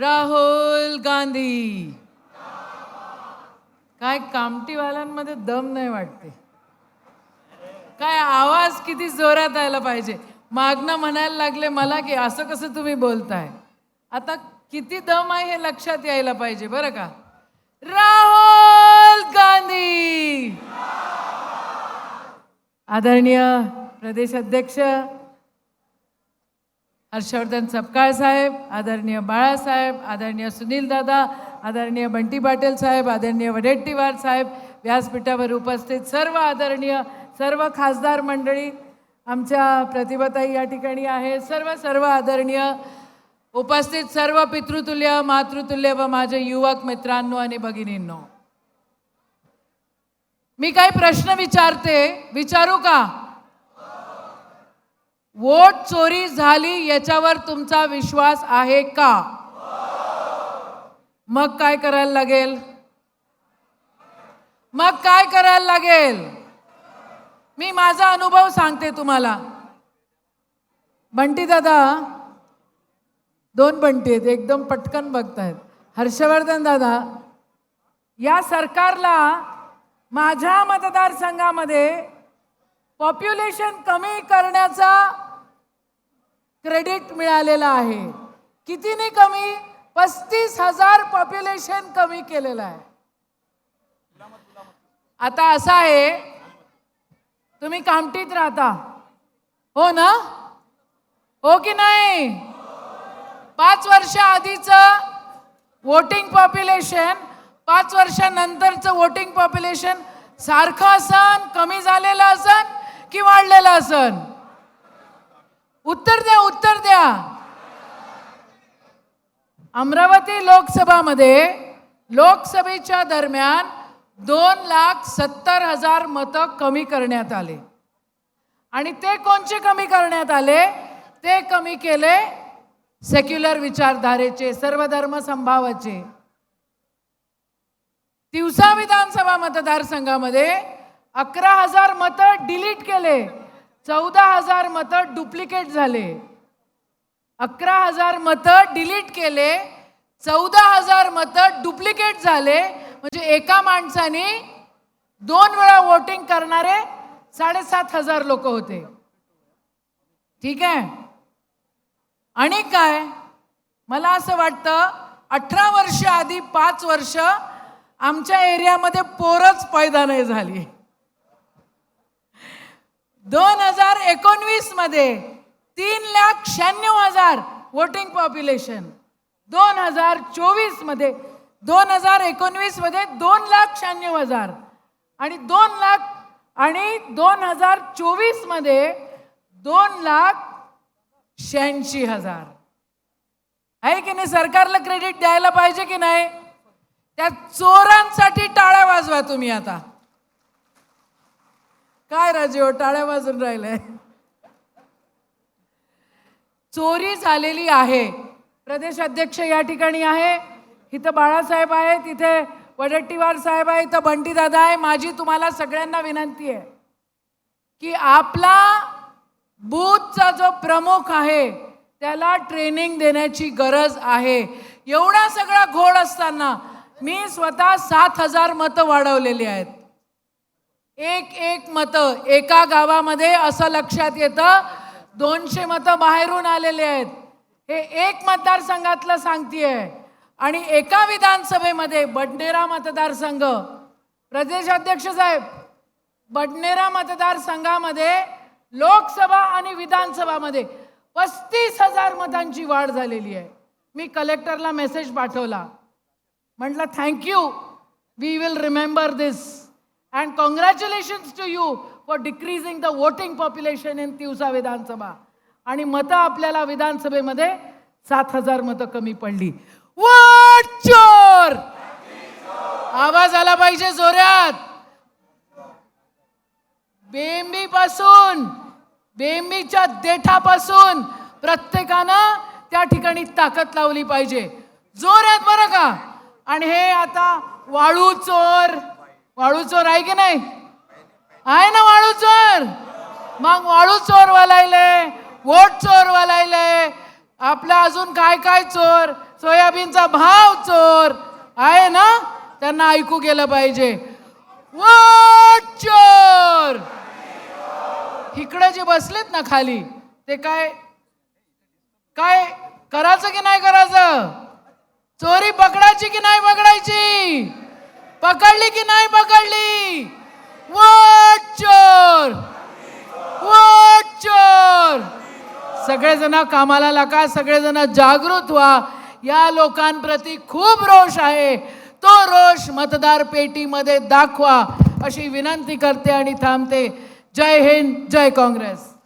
राहुल गांधी. काय कामटीवाल्यांमध्ये दम नाही वाटते. काय आवाज किती जोरात यायला पाहिजे. मागणं म्हणायला लागले मला की असं कसं तुम्ही बोलताय. आता किती दम आहे हे लक्षात यायला पाहिजे बरं का. राहुल गांधी. आदरणीय प्रदेश अध्यक्ष हर्षवर्धन सपकाळ साहेब आदरणीय बाळासाहेब आदरणीय सुनीलदादा आदरणीय बंटी पाटील साहेब आदरणीय वडेट्टीवार साहेब व्यासपीठावर उपस्थित सर्व आदरणीय सर्व खासदार मंडळी आमच्या प्रतिभाताई या ठिकाणी आहे. सर्व सर्व आदरणीय उपस्थित सर्व पितृतुल्य मातृतुल्य व माझे युवक मित्रांनो आणि भगिनींनो. मी काही प्रश्न विचारते विचारू का? वोट चोरी झाली याच्यावर तुमचा विश्वास आहे का? मग काय करायला लागेल? मग काय करायला लागेल? मी माझा अनुभव सांगते तुम्हाला. बंटी दादा दोन बंटी आहेत एकदम पटकन बघतायत. हर्षवर्धन दादा या सरकारला माझ्या मतदारसंघामध्ये पॉप्युलेशन कमी करण्याचा क्रेडिट मिळालेलं आहे. कितीने कमी? पस्तीस हजार पॉप्युलेशन कमी केलेलं आहे. आता असं आहे तुम्ही कामटीत राहता. हो ना? हो की नाही? पाच वर्ष आधीचं वोटिंग पॉप्युलेशन पाच वर्षानंतरचं वोटिंग पॉप्युलेशन सारखं असन कमी झालेलं असन की वाढलेलं असन? उत्तर उत्तर द्या अमरावती लोकसभामध्ये लोकसभेच्या दरम्यान दोन लाख सत्तर हजार मतं कमी करण्यात आले. आणि ते कोणचे कमी करण्यात आले? ते कमी केले सेक्युलर विचारधारेचे सर्वधर्म संभावाचे. तिवसा विधानसभा मतदारसंघामध्ये अकरा हजार मतं डिलीट केले. चौदा हजार मतं डुप्लिकेट झाले. अकरा हजार मतं डिलीट केले चौदा हजार मतं डुप्लिकेट झाले. म्हणजे एका माणसाने दोन वेळा वोटिंग करणारे साडेसात हजार लोक होते. ठीक आहे? आणि काय? मला असं वाटतं अठरा वर्ष आधी पाच वर्ष आमच्या एरियामध्ये पोरच पैदा नाही झाली. दोन हजार एकोणवीसमध्ये तीन लाख शहाण्णव हजार वोटिंग पॉप्युलेशन दोन हजार चोवीसमध्ये दोन हजार एकोणवीसमध्ये दोन लाख शहाण्णव हजार. आणि दोन लाख आणि दोन हजार चोवीसमध्ये दोन लाख शहाऐंशी हजार. आहे की नाही? सरकारला क्रेडिट द्यायला पाहिजे की नाही? त्या चोरांसाठी टाळ्या वाजवा तुम्ही आता. काय राजे टाळ्या वाजून राहिलंय? चोरी झालेली आहे. प्रदेश अध्यक्ष या ठिकाणी आहे. इथं बाळासाहेब आहे तिथे वडट्टीवार साहेब आहे इथं बंटीदादा आहे. माझी तुम्हाला सगळ्यांना विनंती आहे की आपला बूथचा जो प्रमुख आहे त्याला ट्रेनिंग देण्याची गरज आहे. एवढा सगळा घोड असताना मी स्वतः सात हजार मतं वाढवलेली आहेत. एक एक मतं एका गावामध्ये असं लक्षात येतं दोनशे मतं बाहेरून आलेले आहेत. हे एक मतदारसंघातलं सांगतीये. आणि एका विधानसभेमध्ये बडनेरा मतदारसंघ. प्रदेश अध्यक्ष साहेब बडनेरा मतदारसंघामध्ये लोकसभा आणि विधानसभामध्ये पस्तीस हजार मतांची वाढ झालेली आहे. मी कलेक्टरला मेसेज पाठवला. म्हटलं thank you. We will remember this. And congratulations to you. For decreasing the voting population in Teosa विधानसभा आणि मतं आपल्याला विधानसभेमध्ये सात हजार मतं कमी पडली. वोट चोर! आवाज आला पाहिजे जोरात. बेंबीपासून बेंबीच्या देठापासून प्रत्येकानं त्या ठिकाणी ताकद लावली पाहिजे. जोरात बरं का. आणि हे आता वाळू चोर. वाळू चोर आहे की नाही? आहे ना वाळू चोर? मग वाळू चोर वालायले वोट चोर वालायले. आपला अजून काय काय चोर? सोयाबीनचा भाव चोर. आहे ना? त्यांना ऐकू गेलं पाहिजे. वोट चोर! इकडे जे बसलेत ना खाली ते काय काय करायचं की नाही करायचं? चोरी पकडायची की नाही पकडायची? पकडली की नाही पकडली? चोर वोट चोर सगळेजण कामाला लागा सगळेजण जागृत व्हा. या लोकांप्रती खूप रोष आहे. तो रोष मतदार पेटीमध्ये दाखवा अशी विनंती करते आणि थांबते. जय हिंद जय काँग्रेस.